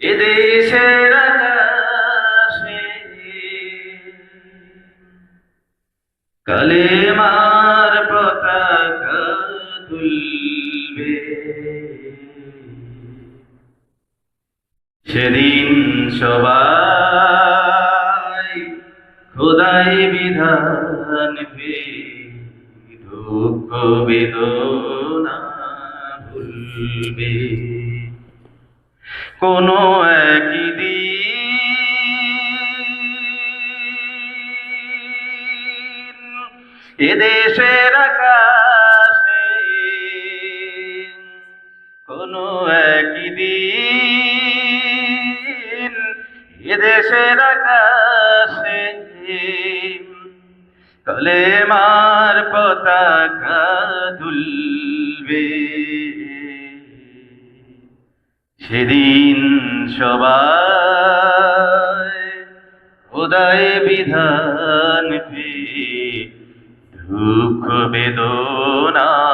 এদেশের আকাশে কালেমার পতাকা তুলবে। সেদিন সবাই খোদাই বিধান পে দুঃখ বেদনা ভুলবে কোনো একই দিন এদেশের আকাশে কোনো একই দিন এদেশের আকাশে কলেমার পতাকা দুলবে সেদিন সবাই উদয় বিধান পে দুঃখ বেদনা